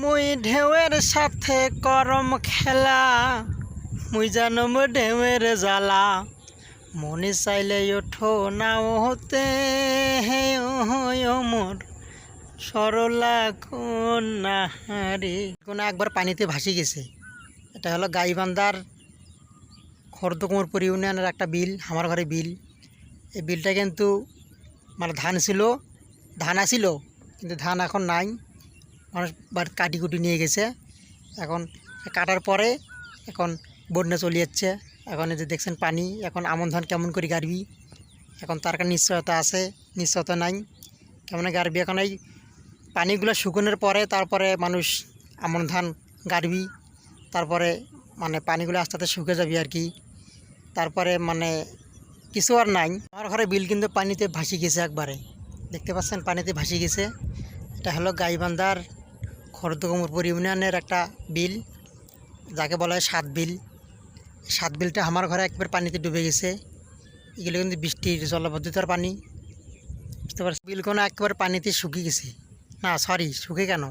মুই ঢেউয়ের সাথে করম খেলা। মুই জানম ঢেউয়ের জ্বালা। মনে চাইলে ওঠো নাও হতে হে ও মোর সরলা কন্যাহারি। কোনো একবার পানিতে ভাসি গেছে। এটা হলো গাইবান্ধার খর্দকুমরপুর ইউনিয়নের একটা বিল, আমার ঘরে বিল। এই বিলটা কিন্তু মানে ধান ছিল, ধান আসিল, কিন্তু ধান এখন নাই। মানুষ কাটি কুটি নিয়ে গেছে। এখন কাটার পরে এখন বন্যা চলে যাচ্ছে। এখন এই যে দেখছেন পানি, এখন আমন ধান কেমন করে গাড়বি? এখন তার নিশ্চয়তা আছে, নিশ্চয়তা নাই। কেমন গাড়বি? এখন এই পানিগুলো শুকনোর পরে তারপরে মানুষ আমন ধান গাড়বি। তারপরে মানে পানিগুলো আস্তে আস্তে শুকে যাবি আর কি। তারপরে মানে কিছু আর নাই। আমার ঘরে বিল কিন্তু পানিতে ভাসি গেছে একবারে। দেখতে পাচ্ছেন? পানিতে ভাসি গেছে। এটা হলো গাইবান্ধার খরদকমরপুর ইউনিয়নের একটা বিল, যাকে বলা হয় সাত বিল। সাত বিলটা আমার ঘরে একবার পানিতে ডুবে গেছে। এগুলো কিন্তু বৃষ্টির জলবদ্ধতার পানি। বুঝতে পারছি? বিল কোনো একবার পানিতে শুকিয়ে গেছে। না সরি শুকে কেন?